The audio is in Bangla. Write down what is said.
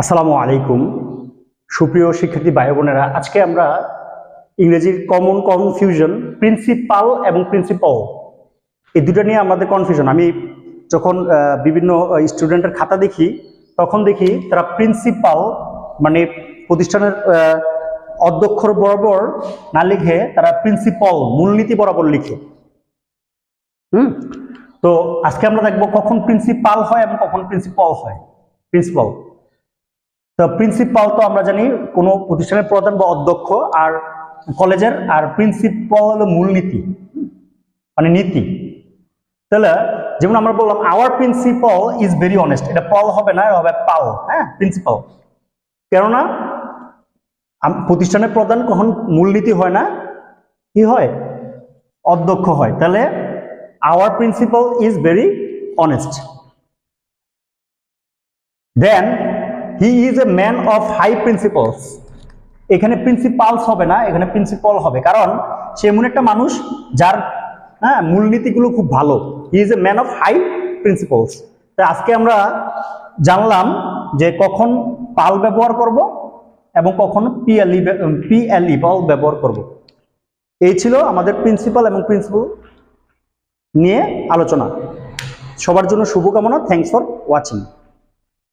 আসসালামু আলাইকুম। সুপ্রিয় শিক্ষার্থী ভাই বোনেরা আজকে আমরা ইংরেজির কমন কনফিউশন প্রিন্সিপাল এবং প্রিন্সিপাল এই দুটো নিয়ে আমাদের কনফিউশন আমি যখন বিভিন্ন স্টুডেন্টের খাতা দেখি, তখন দেখি তারা প্রিন্সিপাল মানে প্রতিষ্ঠানের অধ্যক্ষর বরাবর না লিখে তারা প্রিন্সিপাল মূলনীতি বরাবর লিখে। হুম? তো আজকে আমরা দেখব কখন প্রিন্সিপাল হয় এবং কখন প্রিন্সিপাল হয়। প্রিন্সিপাল তো প্রিন্সিপাল তো আমরা জানি কোনো প্রতিষ্ঠানের প্রধান বা অধ্যক্ষ আর কলেজের আর প্রিন্সিপাল হলো মূলনীতি মানে নীতি। তাহলে যেমন আমরা বললাম our principal is very honest এটা পল হবে না হবে পাল হ্যাঁ? প্রিন্সিপাল কেননা প্রতিষ্ঠানের প্রধান কখন মূলনীতি হয় না? কি হয়? অধ্যক্ষ হয়। তাহলে our principal is very honest then he is a man of high principles এখানে প্রিন্সিপালস হবে না, এখানে প্রিন্সিপাল হবে। কারণ সে এমন একটা মানুষ যার হ্যাঁ মূলনীতিগুলো খুব ভালো। He is a man of high principles তাই আজকে আমরা জানলাম যে কখন পাল ব্যবহার করব এবং কখন পিএলই পিএলই পাল ব্যবহার করব। এই ছিল আমাদের প্রিন্সিপাল এবং প্রিন্সিপাল নিয়ে আলোচনা। সবার জন্য শুভকামনা। Thanks for watching